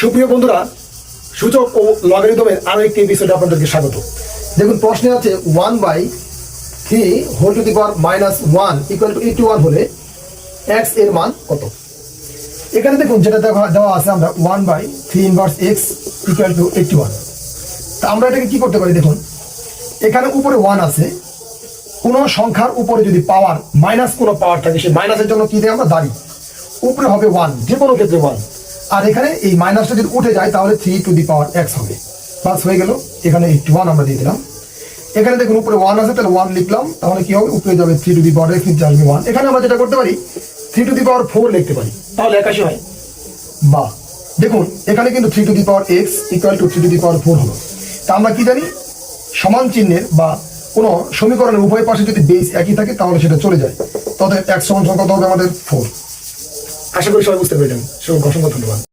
সুপ্রিয় বন্ধুরা, সূচক ও লগারিদমের আরও একটি এপিসোডে আপনাদেরকে স্বাগত। দেখুন, প্রশ্নে আছে one by three whole to the power minus one equal to eighty one হলে এক্সের মান কত? এখানে দেখুন, যেটা দেওয়া আছে আমরা one by three inverse x equal to eighty one তা আমরা এটাকে কী করতে পারি? দেখুন, এখানে উপরে ওয়ান আছে। কোনো সংখ্যার উপরে যদি পাওয়ার মাইনাস কোনো পাওয়ার থাকে, সেই মাইনাসের জন্য কী দেয় আমরা? দাঁড়ি উপরে হবে ওয়ান যে কোনো ক্ষেত্রে ওয়ান আর এখানে এই মাইনাসটা যদি উঠে যায়, তাহলে three to the power x হবে। প্লাস হয়ে গেল, এখানে এইটি ওয়ান আমরা দিয়ে দিলাম। এখানে দেখুন, উপরে ওয়ান আছে, তাহলে ওয়ান লিখলাম। তাহলে কি হবে? উপরে যাবে three to the power x আসবে ওয়ান এখানে আমরা যেটা করতে পারি three to the power four লিখতে পারি। তাহলে একাশি হয়। বা, দেখুন, এখানে কিন্তু three to the power x equal to three to the power four হলো। তা আমরা কি জানি? সমান চিহ্নের বা কোনো সমীকরণের উভয় পাশে যদি বেস একই থাকে, তাহলে সেটা চলে যায়। তবে এক সমান সংখ্যা হবে? আমাদের ফোর আশা করি সবাই বুঝতে পেরেছেন। সবাই অসংখ্য ধন্যবাদ।